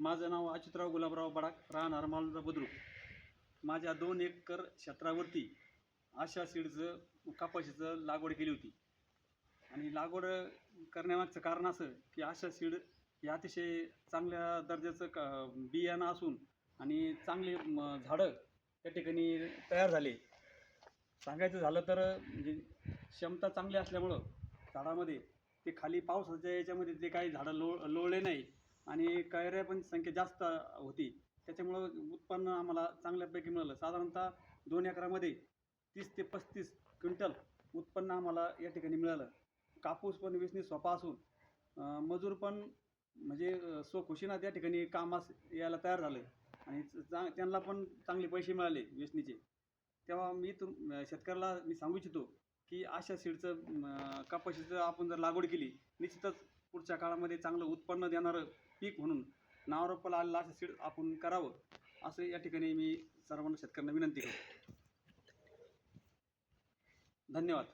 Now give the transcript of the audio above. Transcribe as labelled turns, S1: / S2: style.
S1: माझं नाव अचितराव गुलाबराव बडाक राहणार मालुंदा बुद्रुक. माझ्या दोन एकर क्षेत्रावरती आशा सीडचं कपाशीचं लागवड केली होती. आणि लागवड करण्यामागचं कारण असं की आशा सीड हे अतिशय चांगल्या दर्जाचं क बियाणं असून आणि चांगले म झाडं त्या ठिकाणी तयार झाले. सांगायचं झालं तर म्हणजे क्षमता चांगली असल्यामुळं झाडामध्ये ते खाली पावसाच्या याच्यामध्ये ते काही झाडं लो लोळले नाही आणि कैऱ्या पण संख्या जास्त होती. त्याच्यामुळं उत्पन्न आम्हाला चांगल्यापैकी मिळालं. साधारणतः दोन एकरामध्ये तीस ते पस्तीस क्विंटल उत्पन्न आम्हाला या ठिकाणी मिळालं. कापूस पण वेचणी सोपा असून मजूर पण म्हणजे अं, स्वखुशीनं त्या ठिकाणी कामास यायला तयार झाले आणि चा त्यांना पण चांगले पैसे मिळाले वेचणीचे तेव्हा मी तुम शेतकऱ्याला मी सांगू इच्छितो की अशा सीडचं कपाशीचं आपण जर लागवड केली निश्चितच पुढच्या काळामध्ये चांगलं उत्पन्न देणारं पीक म्हणून नावरोपाला आलेलं असं सीड आपण करावं असं या ठिकाणी मी सर्वांना शेतकऱ्यांना विनंती करतो. धन्यवाद.